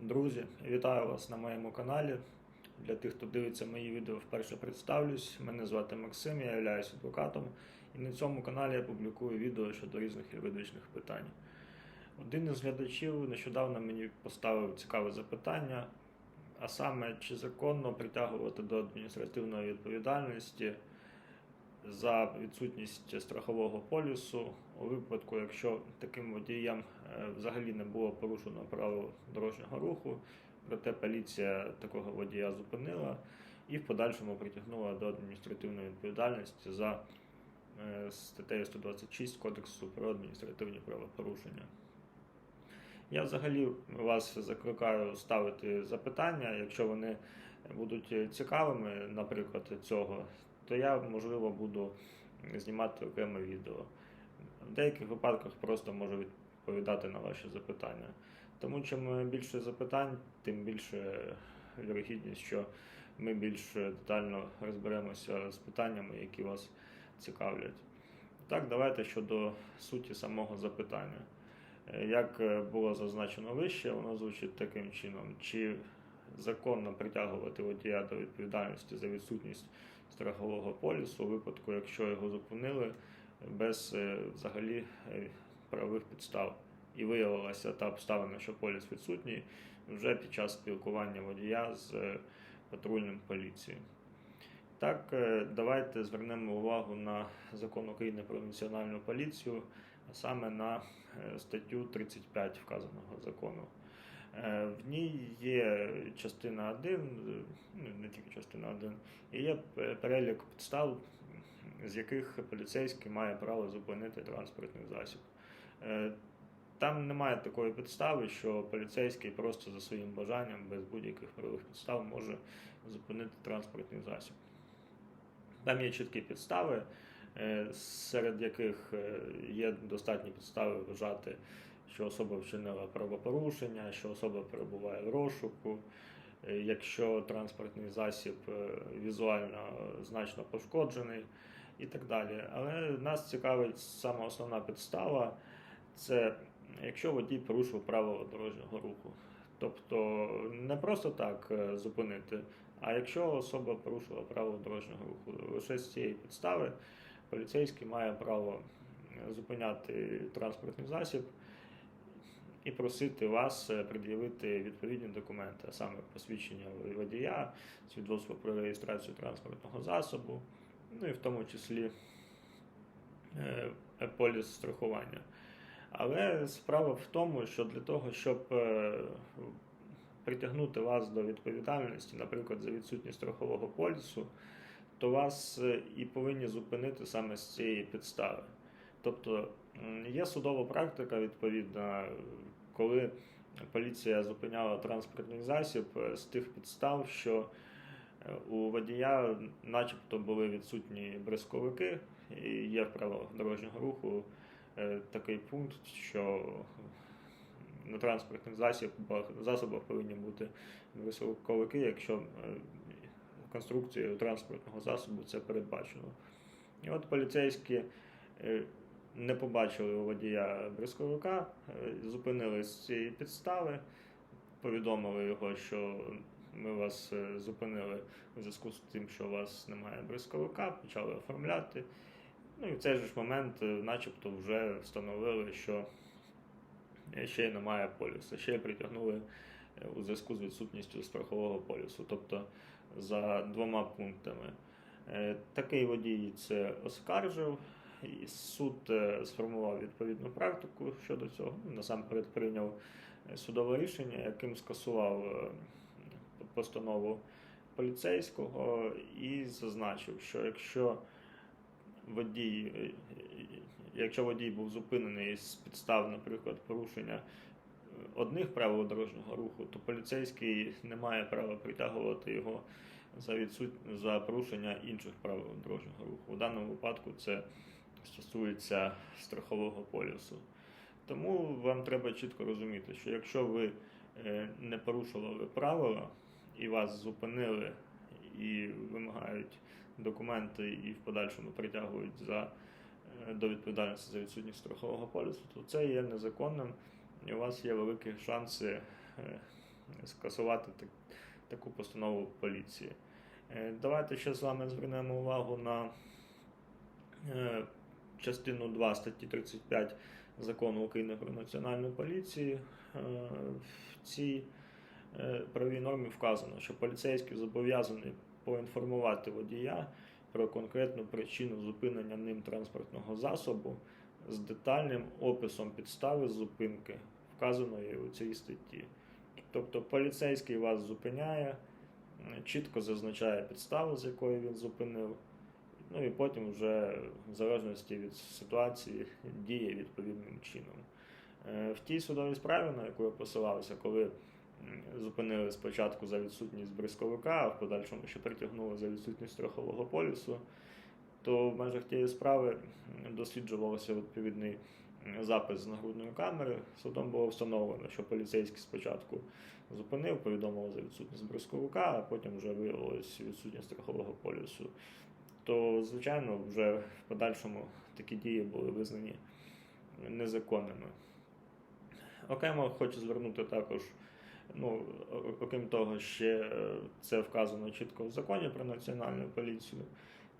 Друзі, вітаю вас на моєму каналі. Для тих, хто дивиться мої відео, вперше представлюсь. Мене звати Максим, я являюсь адвокатом, і на цьому каналі я публікую відео щодо різних юридичних питань. Один із глядачів нещодавно мені поставив цікаве запитання, а саме, чи законно притягувати до адміністративної відповідальності за відсутність страхового полюсу у випадку, якщо таким водіям е, взагалі не було порушено правил дорожнього руху, проте поліція такого водія зупинила і в подальшому притягнула до адміністративної відповідальності за е, статтею 126 Кодексу про адміністративні правопорушення. Я взагалі вас закликаю ставити запитання, якщо вони будуть цікавими, наприклад, цього, то я, можливо, буду знімати окреме відео. В деяких випадках просто можу відповідати на ваші запитання. Тому чим більше запитань, тим більше вірогідність, що ми більш детально розберемося з питаннями, які вас цікавлять. Так, давайте щодо суті самого запитання. Е, Як було зазначено вище, воно звучить таким чином: чи законно притягувати водія до відповідальності за відсутність страхового полісу у випадку, якщо його зупинили без е, взагалі е, правових підстав. І виявилася та обставина, що поліс відсутній вже під час спілкування водія з е, патрульним поліцією. Так, давайте звернемо увагу на закон України про національну поліцію, а саме на статтю 35 вказаного закону. Е, В ній є частина 1, ну не тільки частина 1, і є перелік підстав, з яких поліцейський має право зупинити транспортний засіб. Е, Там немає такої підстави, що поліцейський просто за своїм бажанням, без будь-яких правових підстав, може зупинити транспортний засіб. Там є чіткі підстави, е, серед яких є достатні підстави вважати, що особа вчинила правопорушення, що особа перебуває в розшуку, е, якщо транспортний засіб е, візуально значно пошкоджений і так далі. Але нас цікавить саме основна підстава це якщо водій порушив правила дорожнього руху. Тобто не просто так е, зупинити, а якщо особа порушила правила дорожнього руху, лише з цієї підстави поліцейський має право зупиняти транспортний засіб і просити вас е, пред'явити відповідні документи, а саме посвідчення водія, свідоцтво про реєстрацію транспортного засобу, ну і в тому числі е, поліс страхування. Але справа в тому, що для того, щоб е, притягнути вас до відповідальності, наприклад, за відсутність страхового полісу, то вас і повинні зупинити саме з цієї підстави. Тобто є судова практика відповідна, коли поліція зупиняла транспортний засіб е, з тих підстав, що е, у водія, начебто, були відсутні бризковики, і є в правилах дорожнього руху е, такий пункт, що на транспортних засобах, засобах повинні бути бризковики, якщо конструкцією транспортного засобу це передбачено. І от поліцейські не побачили у водія бризковика, е, зупинили з цієї підстави, повідомили його, що ми вас е, зупинили у зв'язку з тим, що у вас немає бризковика, почали оформляти. Ну і в цей же ж момент, е, начебто, вже встановили, що ще й немає полюсу, ще притягнули у зв'язку з відсутністю страхового полюсу, тобто за двома пунктами. Такий водій це оскаржив, і суд е, сформував відповідну практику щодо цього. Насамперед прийняв е, судове рішення, яким скасував е, постанову поліцейського і зазначив, що якщо водій, якщо водій був зупинений з підстав, наприклад, порушення одних правил дорожнього руху, то поліцейський не має права притягувати його за відсут... за порушення інших правил дорожнього руху. У даному випадку це стосується страхового полюсу. Тому вам треба чітко розуміти, що якщо ви е, не порушували правила і вас зупинили і вимагають документи і в подальшому притягують за, е, до відповідальності за відсутність страхового полюсу, то це є незаконним, і у вас є великі шанси е, скасувати так, таку постанову поліції. Давайте ще з вами звернемо увагу на частину 2 статті 35 закону України про національну поліцію. Е, В цій е, правовій нормі вказано, що поліцейський зобов'язаний поінформувати водія про конкретну причину зупинення ним транспортного засобу з детальним описом підстави зупинки, вказаної у цій статті. Тобто поліцейський вас зупиняє, чітко зазначає підставу, з якої він зупинив, ну і потім вже в залежності від ситуації діє відповідним чином. Е, В тій судовій справі, на яку я посилався, коли зупинили спочатку за відсутність бризковика, а в подальшому ще притягнули за відсутність страхового полісу, то в межах тієї справи досліджувався відповідний запис з нагрудної камери. Судом було встановлено, що поліцейський спочатку зупинив, повідомив за відсутність бризковика, а потім вже виявилось відсутність страхового полісу. То, звичайно, вже в подальшому такі дії були визнані незаконними. Окремо хочу звернути також, ну, окрім того, ще е, це вказано чітко в законі про національну поліцію.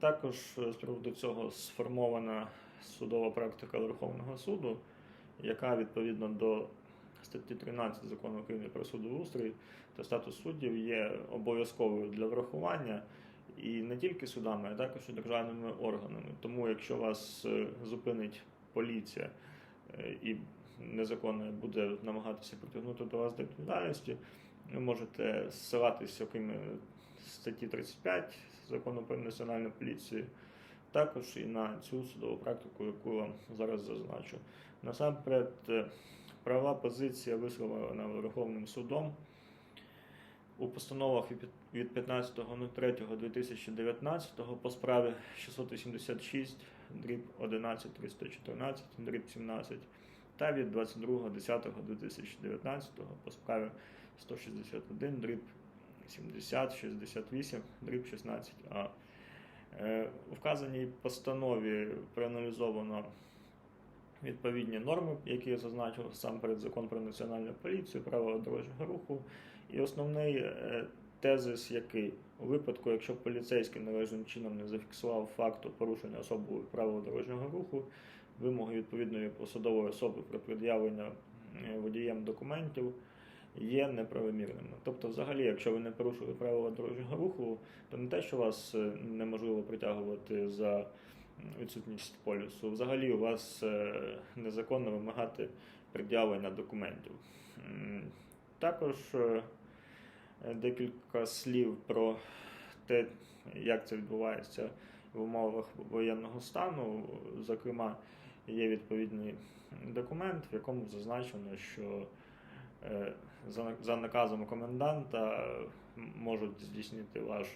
Також е, з приводу цього сформована судова практика Верховного суду, яка відповідно до статті 13 закону України про судоустрій та статус суддів є обов'язковою для врахування і не тільки судами, а також і державними органами. Тому, якщо вас е, зупинить поліція е, і незаконно буде намагатися притягнути до вас до відповідальності, ви можете ссилатися, окрім е, статті 35 закону про національну поліцію, також і на цю судову практику, яку вам зараз зазначу. Насамперед, права позиція висловлена Верховним судом у постановах від від 15.03.2019 по справі 686 дріб 11 314 дріб 17 та від 22.10.2019 по справі 161 дріб 70 68 дріб 16а. Е, У вказаній постанові проаналізовано відповідні норми, які зазначив сам перед закон про національну поліцію, правила дорожнього руху. І основний е, тезис, який у випадку, якщо поліцейський належним чином не зафіксував факту порушення особою правил дорожнього руху, вимоги відповідної посадової особи про пред'явлення е, водієм документів є неправомірними. Тобто, взагалі, якщо ви не порушили правила дорожнього руху, то не те, що вас е, неможливо притягувати за відсутність полюсу, взагалі у вас е, незаконно вимагати пред'явлення документів. Також е, декілька слів про те, як це відбувається в умовах воєнного стану. Зокрема, є відповідний документ, в якому зазначено, що е, за, наказом коменданта можуть здійснити ваш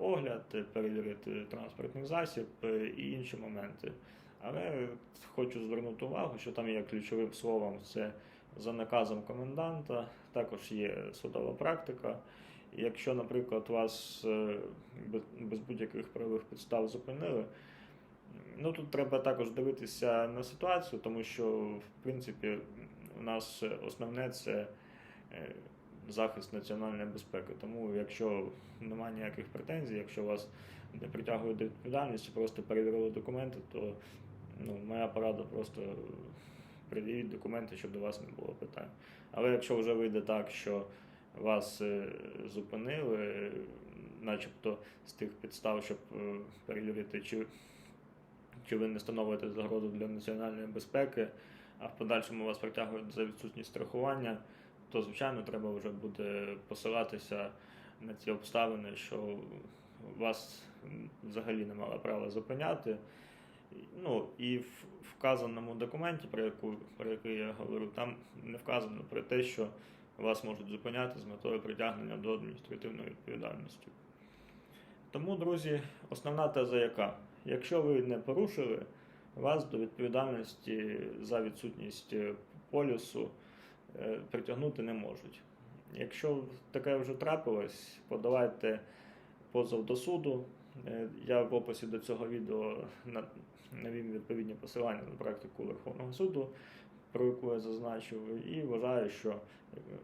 огляд, е, перевірити транспортний засіб е, і інші моменти. Але хочу звернути увагу, що там є ключовим словом це за наказом коменданта, також є судова практика. Якщо, наприклад, вас е, без- будь-яких правових підстав зупинили, ну тут треба також дивитися на ситуацію, тому що в принципі у нас основне це захист національної безпеки. Тому якщо немає ніяких претензій, якщо вас не притягують до відповідальності, просто перевірили документи, то ну, моя порада просто пред'явіть документи, щоб до вас не було питань. Але якщо вже вийде так, що вас е, зупинили, начебто з тих підстав, щоб е, перевірити, чи, чи ви не становите загрозу для національної безпеки, а в подальшому вас притягують за відсутність страхування, то звичайно треба вже буде посилатися на ці обставини, що вас взагалі не мали права зупиняти. Ну і в вказаному документі, про яку про який я говорю, там не вказано про те, що вас можуть зупиняти з метою притягнення до адміністративної відповідальності. Тому, друзі, основна теза яка? Якщо ви не порушили, вас до відповідальності за відсутність полюсу притягнути не можуть. Якщо таке вже трапилось, подавайте позов до суду. Е, Я в описі до цього відео на- навів відповідні посилання на практику Верховного суду, про яку я зазначив, і вважаю, що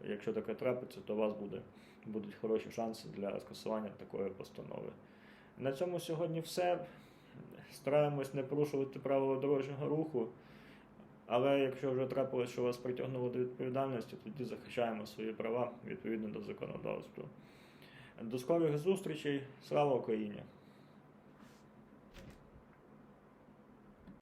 Якщо таке трапиться, то у вас буде, будуть хороші шанси для скасування такої постанови. На цьому сьогодні все. Стараємось не порушувати правила дорожнього руху. Але якщо вже трапилось, що вас притягнуло до відповідальності, тоді захищаємо свої права відповідно до законодавства. До скорих зустрічей. Слава Україні!